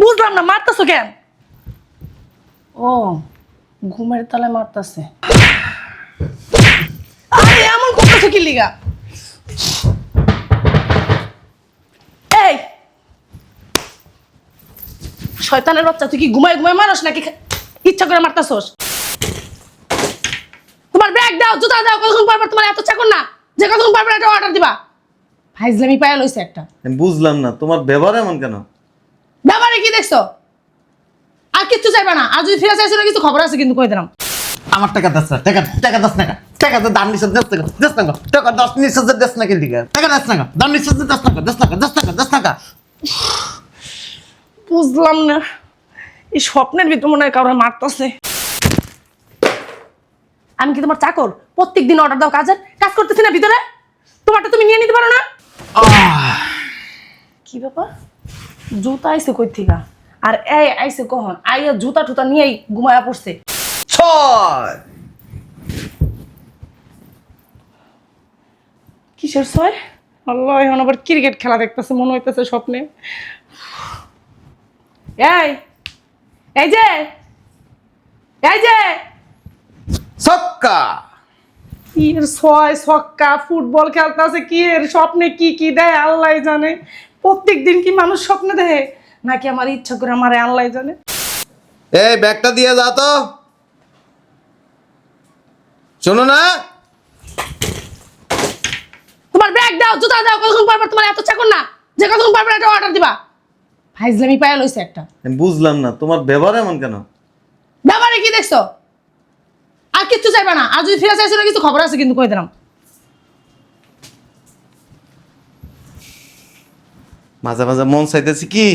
বুঝলাম না, মারতাছো কেন? ও, ঘুমের তলায় মারতাছে। আরে, এমন করতেছো কি লিগা? এই! শয়তানের বাচ্চা, তুই কি ঘুমায় ঘুমায় মানুষ নাকি ইচ্ছা করে মারতাছোস? তোমার ব্যাগ দাও, জুতা দাও, কতক্ষণ পর তোমার এত চাকর না? যে কতক্ষণ পর পর একটা অর্ডার দিবা? ফাইজলামি পায়া লইছে একটা। আমি বুঝলাম না তোমার ব্যবহার এমন কেন? ব্যাপারে কি দেখছ? আর কিচ্ছু চাইবা না আর যদি ফিরে চাইছো না কিছু খবর আছে কিন্তু কই দিলাম। আমার টাকা দশ না টাকা টাকা দশ টাকা টাকা তো দাম নিচ্ছে দশ টাকা দশ টাকা টাকা দশ নিচ্ছে দশ টাকা দিকে? টাকা দশ টাকা দাম নিচ্ছে দশ টাকা দশ টাকা দশ টাকা দশ টাকা বুঝলাম না। এই স্বপ্নের ভিতর মনে হয় কারও মারতেছে। আমি কি তোমার চাকর? প্রত্যেক দিন অর্ডার দাও কাজের কাজ করতেছি না ভিতরে? তোমারটা তুমি নিয়ে নিতে পারো না? কি ব্যাপার? জুতা আইছে কই থেকে? আর এই আইছে কখন? আইয়া জুতা টুতা নিয়েই ঘুমায়া পড়ছে। ছয়। কিসের ছয়? আল্লাহ এখন আবার ক্রিকেট খেলা দেখতেছে মনে হইতেছে স্বপ্নে। এই এই যে এই যে। ছক্কা। কি এর ছয় ছক্কা ফুটবল খেলতেছে কি এর স্বপ্নে কি কি দেয় আল্লাহ জানে। প্রত্যেক দিন কি মানুষ স্বপ্নে দেয়? নাকি আমার ইচ্ছা করে আমার আল্লাহ জানে? এই ব্যাগটা দিয়ে যা তো। শোনো না। তোমার ব্যাগ দাও জুতা দাও কতক্ষণ পর পর তোমার এত চাকর না? যে কতক্ষণ পর পর একটা অর্ডার দিবা? ফাইজলামি পায়া লইছে একটা। আমি বুঝলাম না তোমার ব্যবহার এমন কেন? ব্যাপারে কি দেখছ? আর কিচ্ছু চাইবা না। আর যদি ফিরে চাইছো না, কিছু খবর আছে কিন্তু কই দিলাম। মাঝে মাঝে মন চাইতেছি কি,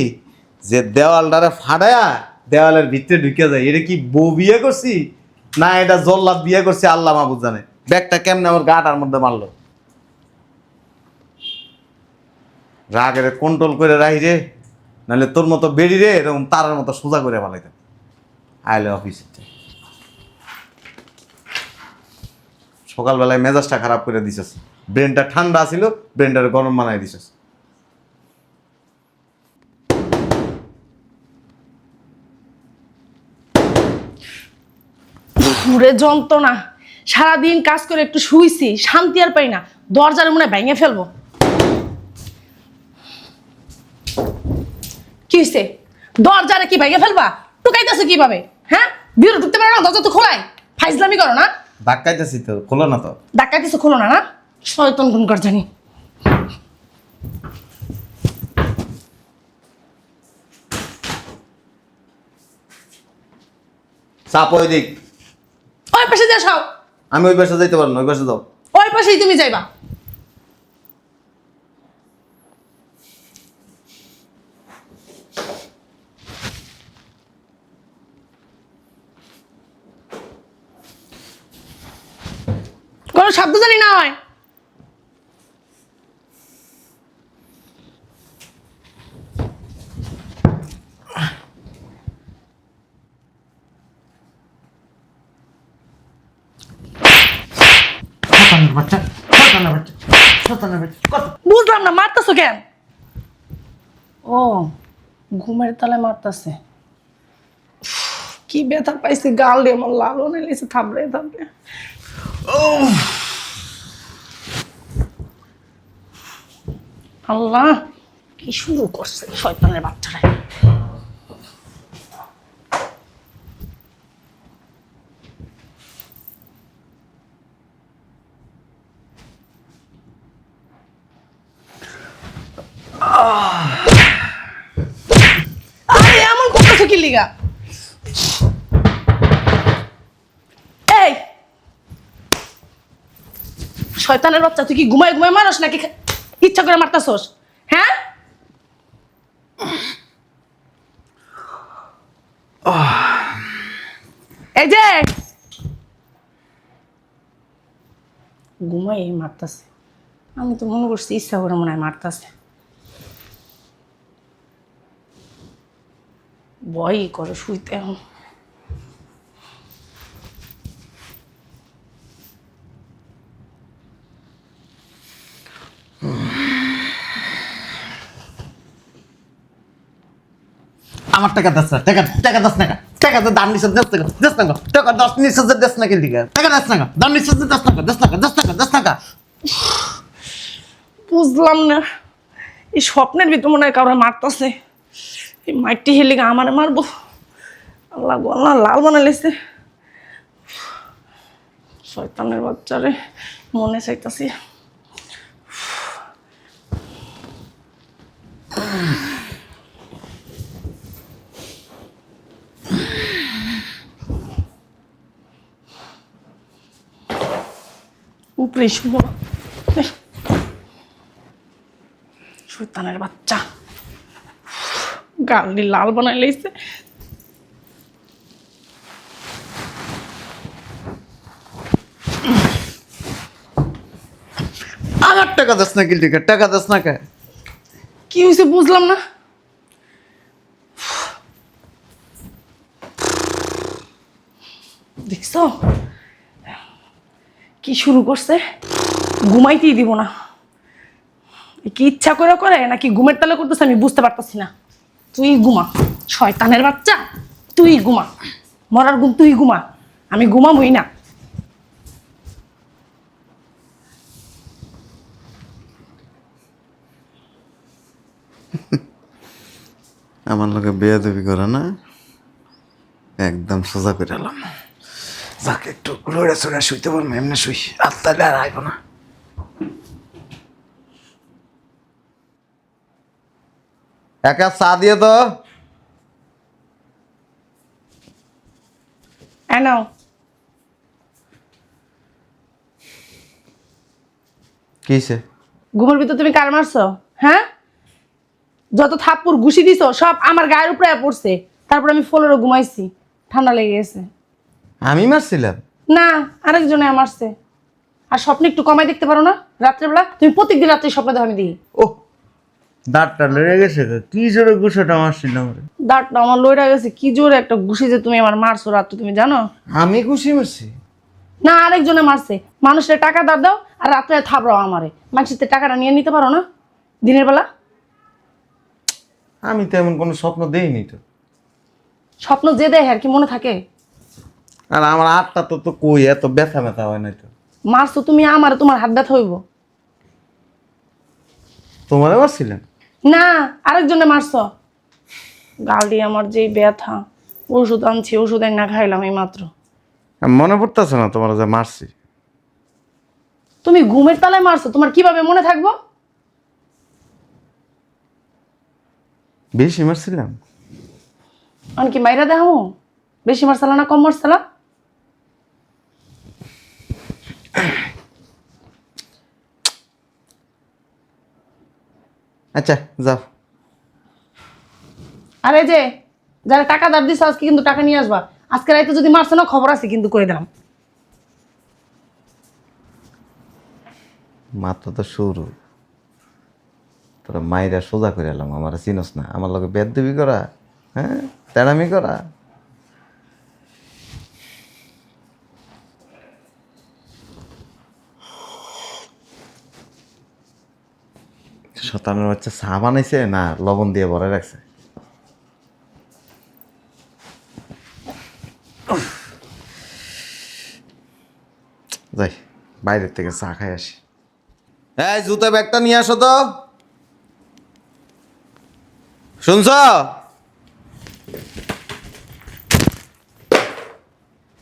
যে দেওয়ালটারে ফাড়ায়া দেওয়ালের ভিতরে ঢুকে যায়। এটা কি বউ বিয়ে করছি, না এটা জল্লাদ বিয়ে করছি, আল্লাহ মাহবুদ জানে। ব্যাগটা কেমনে আমার গাটার মধ্যে মারলো? রাগের কন্ট্রোল করে রাহি রে, নাহলে তোর মতো বেরি রে, এরকম তারার মতো সোজা করে পালাইতাম আইলে অফিসে সকালবেলায় মেজাজটা খারাপ করে দিছিস। ব্রেনটা ঠান্ডা ছিল ব্রেনটারে গরম বানাই দিছিস। পুরে যন্ত্রণা। সারাদিন কাজ করে একটু শুইছি, শান্তি আর পাই না। দরজার মনে ভেঙে ফেলব। কি হয়েছে দরজারে কি ভেঙে ফেলবা? টুকাইতেছে কীভাবে? হ্যাঁ? বিরো ঢুকতে পারো না, দরজা তো খোলাই। ফাইজলামি করো না। ধাক্কাইতেছি তো খোলো না তো। ডাকাইতেছে খোলো না না? শয়তন গুণ কর জানি। চাপ ওই দিক। ওই পাশে যাও আমি ওই পাশে যাইতে পারব না ওই পাশে যাও। ওই পাশেই তুমি যাইবা কোনো শব্দ জানি না হয় বাচ্চা বাচ্চা বাচ্চা, কত? বুঝলাম না, মারতেছো কেন? ও, ঘুমের তলায় মারতাছে। কি ব্যথা পাইছে, গাল দিয়ে আমার লালও নিলেছে থামড়ে থামড়ে ও আল্লাহ, কি শুরু করছে শয়তানের বাচ্চারা? আরে, এমন করতেছো কি লিগা? এই! শয়তানের বাচ্চা, তুই কি ঘুমায় ঘুমায় মানুষ নাকি ইচ্ছা করে মারতাছোস? হ্যাঁ? এই যে! ঘুমাই মারতাছে। আমি তো মনে করছি ইচ্ছা করে মনে হয় মারতাছে। ভয়ই করে শুইতে। আমার টাকা দাস না টাকা টাকা দাস না টাকা তো দান নিচে দাস টাকা দাস না টাকা দশ নিচে দাস না কেলি টাকা দশ না দাম নিচে দশ টাকা দশ টাকা দশ টাকা দশ টাকা বুঝলাম না এই স্বপ্নের ভিতর মনে হয় কারোর মারতেছে। এই মাইটি হেলে আমার মারবো। আল্লাহ আল্লাহ, লাল বানাইছে শয়তানের বাচ্চারে মনে চাইতাছি। উপরে শুভ। শৈতানের বাচ্চা। গালি লাল বানাই লাইছে। আমার টাকা দাস না কেলি টাকা দাস না কে? কি হয়েছে বুঝলাম না। দেখছ? কি শুরু করছে? ঘুমাইতেই দিব না। কি ইচ্ছা করে করে নাকি ঘুমের তালে করতেছে আমি বুঝতে পারতেছি না। তুই ঘুমা। শয়তানের বাচ্চা, তুই ঘুমা। মরার ঘুম, তুই ঘুমা। আমি ঘুমাবই না। আমার লোকে বিয়ে দেবি করে না। একদম সোজা করে এলাম। যাকে, একটু লড়ে চড়ে শুইতে পারব এমনি শুই। আর তাহলে আর আইব না। এক চা দিয়ে তো কিসে ঘুমের ভিতর তুমি কার মারছো? হ্যাঁ? যত থাপ্পুর ঘুষি দিছো সব আমার গায়ের উপরে পড়ছে। তারপর আমি ফ্লোরে ঘুমাইছি। ঠান্ডা লেগে গেছে। আমি মারছিলাম? না আরেকজনে মারছে আর স্বপ্ন একটু কমাই দেখতে পারো না? রাত্রেবেলা? তুমি প্রত্যেকদিন রাত্রে স্বপ্ন দেখো আমি দিই। ও দাঁতটা লেগে গেছে কি জোরে রে দাঁতটা আমার লইরা গেছে কি জোরে একটা ঘুষি যে তুমি আমার মারছো রাত্রে তুমি জানো? আমি খুশি মারছি? না আরেকজনে মারছে। মানুষের টাকা দাঁড় দাও আর রাত্রে থাপড়াও আমারে। মানুষের টাকাটা নিয়ে নিতে পারো না? দিনের বেলা? আমি তো এমন কোনো স্বপ্ন দেইনি তো। স্বপ্ন যে দেয় আর কি মনে থাকে? আর আমার হাতটা তো তো কই এত ব্যথা ব্যথা হয় না তো। মারছো তুমি আমার তোমার হাত ব্যথা হইব। তোমারে মারছিলেন না আরেকজনে মারছ। গালটি আমার যেই ব্যথা। ওষুধ আনছি ওষুধ না খাইলাম এই মাত্র। মনে পড়তেছে না তোমার যে মারছি? তুমি ঘুমের তালায় মারছো তোমার কীভাবে মনে থাকব? বেশি মারছিলাম। আমি কি মাইরা দেখামো। বেশি মারসালা না কম মারসালা আচ্ছা যাও। আরে যে যারা টাকা দাব দিচ্ছে আজকে কিন্তু টাকা নিয়ে আসবা। আজকে রাইতে যদি মারছো না খবর আছে কিন্তু করে দিলাম। মাত্র তো শুরু। তোরা মাইরা সোজা করে এলাম আমার চিনস না। আমার লগে বেদ দেবি করা হ্যাঁ? তেড়ামি করা। শতানের বাচ্চা চা বানাইছে না লবণ দিয়ে ভরে রাখছে? যাই বাইরের থেকে চা খাই আসি। এই জুতা ব্যাগটা নিয়ে আসো তো। শুনছ?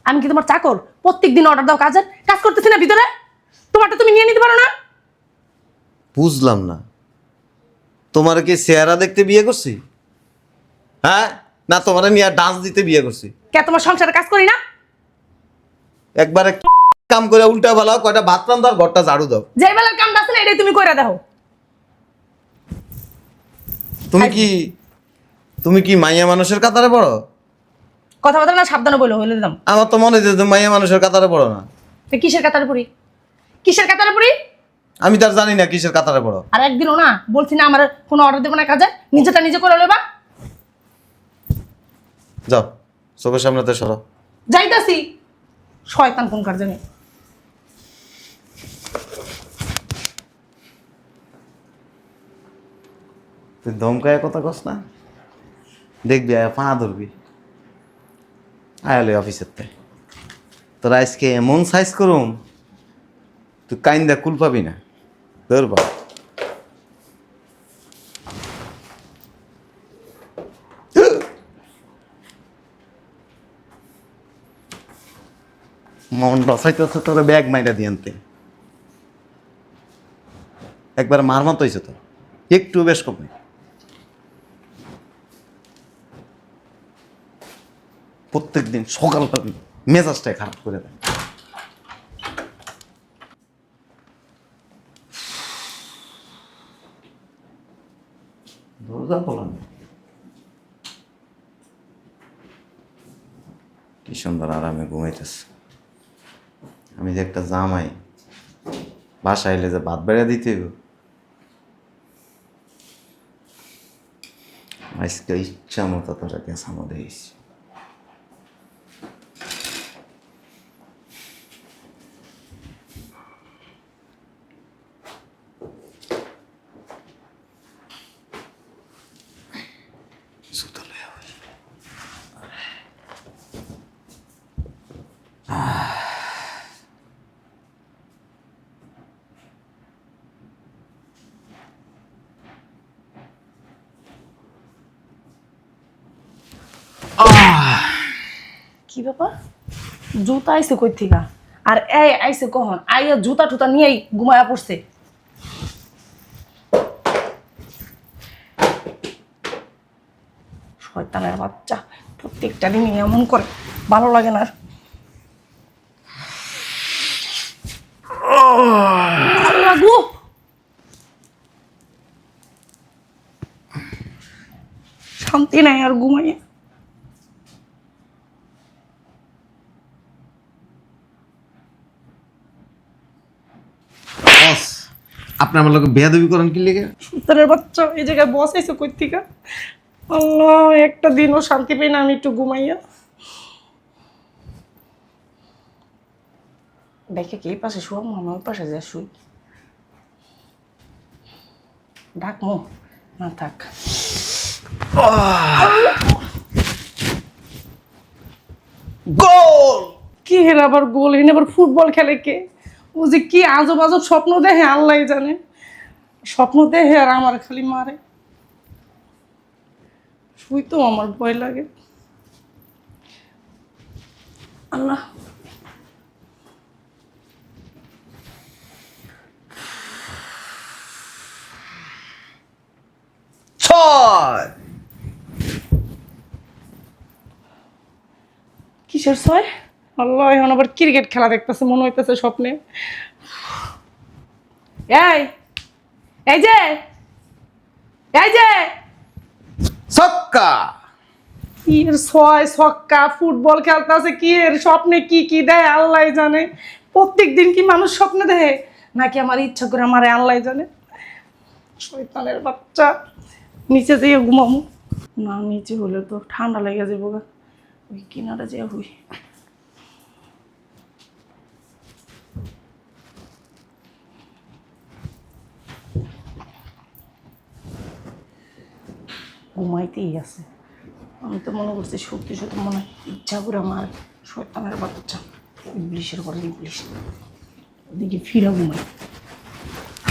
আমি কি তোমার চাকর? প্রত্যেক দিন অর্ডার দাও কাজের? কাজ করতেছি না ভিতরে? তোমারটা তুমি নিয়ে নিতে পারো না? বুঝলাম না। তোমার কি চেহারা দেখতে বিয়ে করছি? হ্যাঁ? না তোমার নিয়ে ডান্স দিতে বিয়ে করছি। কে তোমার সংসারে কাজ করি না? একবারে কাম করে উল্টা ভালো কয়টা ভাত রান্ধো আর ঘরটা ঝাড়ু দাও। যে বেলার কাম আছে না এটাই তুমি কইরা দেখো তুমি কি তুমি কি মাইয়া মানুষের কাতারে পড়ো? কথা বলতে না সাবধানে বলো হইলে দিলাম। আমার তো মনে হচ্ছে তুমি মাইয়া মানুষের কাতারে পড়ো না। তো কিসের কাতারে পড়ি? কিসের কাতারে পড়ি? আমি তার জানি না কিসের কাতারে পড়ো। আর একদিনও না বলছি না আমার কোনো অর্ডার দেবো না কাজে নিজেটা নিজে করে লেবা যাও চোখের সামনে তো সরো। যাইতাছি। শয়তান কোন কার জানি তুই দমকায় কথা কস না। দেখবি আয়া পা ধরবি। আয়ালে অফিসের তে। তোরা আজকে এমন সাইজ করুম তুই কাইন্দা কুল পাবি না। ধরবা মন রসাইতেছে তোর ব্যাগ মাইরা দিয়ান্তে একবার মার মতো হয়েছে তো একটু বেশ কম প্রত্যেক দিন সকাল পাবি মেজাজটাই খারাপ করে দেয়। নেই। কি সুন্দর আরামে ঘুমাইতেছে আমি যে একটা জামাই, বাসায় এলে যে ভাত বেড়া দিতে। আজকে ইচ্ছা মতো তোরা গেছানো দিয়েছি কি ব্যাপার? জুতা আইছে কই থেকে? আর এই আইছে কখন? আইয়া জুতা টুতা নিয়েই ঘুমায়া পড়ছে। শয়তানের বাচ্চা, প্রত্যেকটা দিনই এমন করে, ভালো লাগে না! শান্তি নাই আর ঘুমাইয়া। আপনি আমার লোক বেয়াদবি করেন কি লেগে? সুতরাং বাচ্চা এই জায়গায় বস আইসে কই থেকে আল্লাহ একটা দিনও শান্তি পাই না আমি একটু ঘুমাইয়া। দেখে কি পাশে শুয়াম আমি ওই পাশে যা শুই। ডাক মো। না থাক। গোল! কি হের আবার গোল? হেন আবার ফুটবল খেলে কে? ও যে কি আজব আজব স্বপ্ন দেখে আল্লাহ জানে। স্বপ্ন দেখে আর আমার খালি মারে। শুই তো আমার ভয় লাগে। আল্লাহ। ছয়। কিসের ছয়? আল্লাহ এখন আবার ক্রিকেট খেলা দেখতেছে মনে হইতেছে স্বপ্নে। এই এই যে এই যে। ছক্কা। কি এর ছয় ছক্কা ফুটবল খেলতেছে কি এর স্বপ্নে কি কি দেয় আল্লাহ জানে। প্রত্যেক দিন কি মানুষ স্বপ্নে দেয়? নাকি আমার ইচ্ছা করে আমার আল্লাহ জানে। শয়তানের বাচ্চা নিচে যেয়ে ঘুমামু। না নিচে হলে তো ঠান্ডা লেগে যাব গা ওই কিনারে যেয়ে হুই। ঘুমাইতেই আছে আমি তো মনে করছি সত্যি সত্যি মনে হয় ইচ্ছা করে আমার শয়তানের বাচ্চা ইংলিশের করে ইংলিশ ওদিকে ফিরা ঘুমাই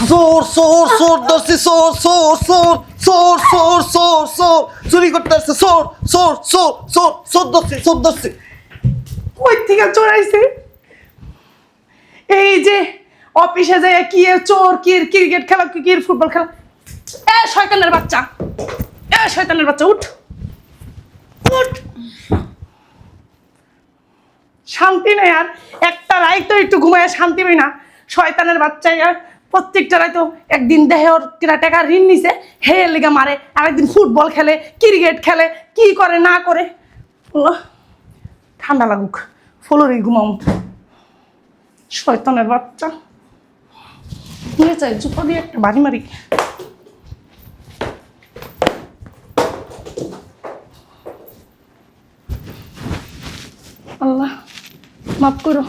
সোর সোর সোর দর্শি সোর সোর সোর সোর সোর সোর সোর চুরি করতে আসছে সোর সোর সোর সোর সোর দর্শি সোর দর্শি কই থেকে চড়াইছে এই যে অফিসে যায় কি চোর কি ক্রিকেট খেলা কি এর ফুটবল খেলা এ শয়তানের বাচ্চা শয়তানের বাচ্চা, উঠ। উঠ। শান্তি নেই আর। একটা রাই তো একটু ঘুমায় শান্তি পাই না। শয়তানের বাচ্চা প্রত্যেকটা রাই তো একদিন দেহে ওর টাকা ঋণ নিছে, হে লেগে মারে। আরেকদিন ফুটবল খেলে, ক্রিকেট খেলে, কি করে, না করে। ঠান্ডা লাগুক। ফলোরই ঘুমাও। শয়তানের বাচ্চা। নিয়ে চাই জুতো দিয়ে একটা বাড়ি মারি আল্লাহ মাফ করো।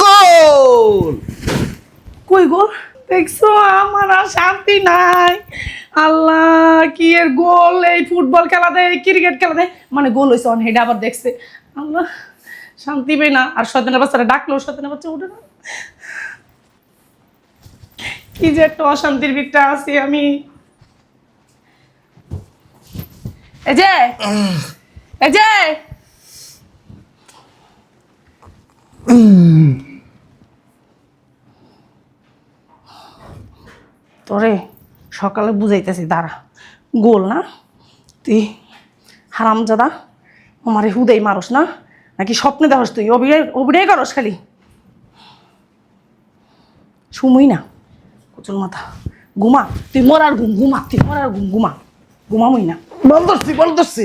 গোল! কই গোল দেখছ আমার আর শান্তি নাই। আল্লাহ কি এর গোল এই ফুটবল খেলা দেয় ক্রিকেট খেলা দেয় মানে গোল হয়েছে অন হেডে আবার দেখছে। আল্লাহ শান্তি পাই না। আর শয়তানের বাচ্চারা ডাকলেও শয়তানের বাচ্চা উঠে না। কি যে একটা অশান্তির ভিতরে আছি আমি। এই যে এই যে। তোরে সকালে বুঝাইতেছি, দাঁড়া। গোল না? তুই হারাম হারামজাদা, আমারে হুদেই মারস না? নাকি স্বপ্নে দেখস তুই? অভিনয় অভিনয় করস খালি? শুমুই না। কচুর মাথা। ঘুমা, তুই মরার ঘুম, ঘুমা, তুই মরার ঘুম, ঘুমা। ঘুমামুই না। বল ধরছি বল ধরছি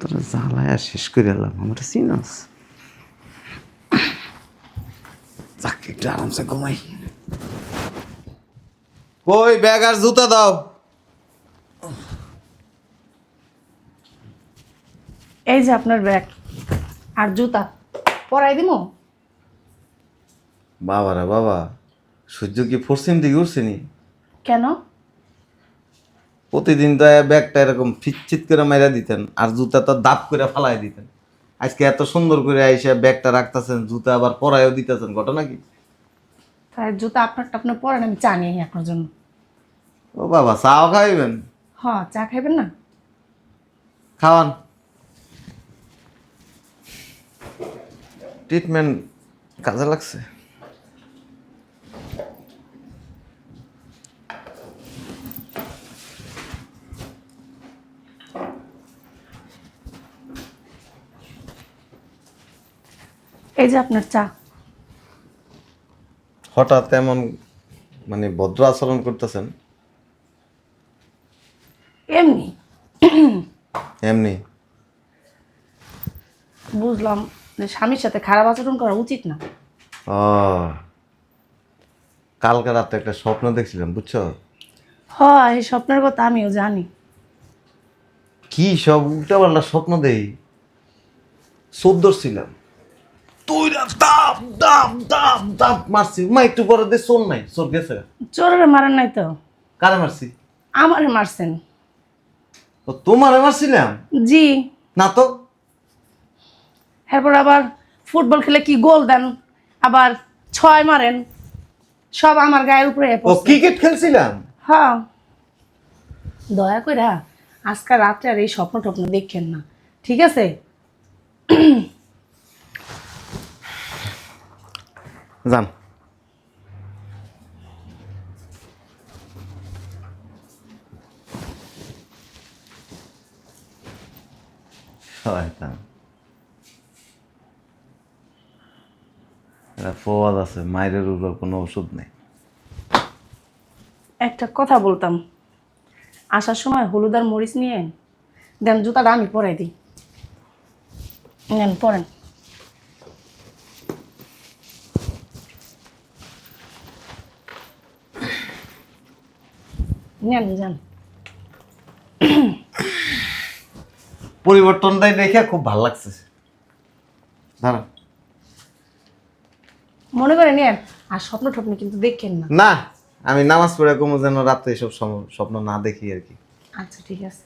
তোরা জ্বালায় শেষ করে এলাম আমার যাক একটু আরামসে ঘুমাই। কই ব্যাগ আর জুতা দাও। এই যে আপনার ব্যাগ আর জুতা। পরাই দিমু? বাবা রে বাবা সূর্য কি পশ্চিম দিকে উঠছেনি কেন? প্রতিদিন তো ব্যাগটা এরকম ফিচ্ছিত করে মাইরা দিতেন আর জুতা তো দাপ করে ফালাই দিতেন। আজকে এত সুন্দর করে আইসা ব্যাগটা রাখতেছেন জুতা আবার পরাইও দিতেছেন ঘটনা কি? তাই জুতা আপনারটা আপনি পরেন আমি চা নিয়ে আপনার জন্য। ও বাবা চাও খাইবেন? হ চা খাইবেন না? খাওয়ান। ট্রিটমেন্ট কাজে লাগছে? এই যে আপনার চা। হঠাৎ এমন মানে ভদ্র আচরণ করতেছেন? এমনি। এমনি। বুঝলাম। স্বামীর সাথে খারাপ আচরণ করা উচিত না। ও কালকে রাতে একটা স্বপ্ন দেখছিলাম বুঝছ? হয় এই স্বপ্নের কথা আমিও জানি। কি সব উল্টাপাল্টা স্বপ্ন দেই? চোদ্দোর ছিলাম। তুই দাপ দাপ দাপ দাপ মারছি। মা একটু পরে দে চোর নাই চোর গেছে। চোরের মারেন নাই তো? কারে মারছি? আমারে মারছেন। ও তোমারে মারছিলাম? জি। না তো? এরপর আবার ফুটবল খেলে কি গোল দেন? আবার ছয় মারেন। সব আমার গায়ের উপরে ও ক্রিকেট খেলছিলাম? হ্যাঁ। দয়া করে আজকাল রাত্রে আর এই স্বপ্ন টপ্ন দেখেন না। ঠিক আছে? যান। শয়তান। এটা ফোয়াদ আছে মায়ের উপর কোনো ওষুধ নেই। একটা কথা বলতাম। আসার সময় হলুদ আর মরিচ নিয়ে দেন জুতাটা আমি পরাই দিই। নেন পরেন। নেন যান পরিবর্তনটাই দেখে খুব ভালো লাগছে। দাঁড়ান। মনে করে নেন আর স্বপ্ন টপ্ন কিন্তু দেখেন না। না আমি নামাজ পড়ে কমো যেন রাতে এসব স্বপ্ন না দেখি আর কি। আচ্ছা ঠিক আছে।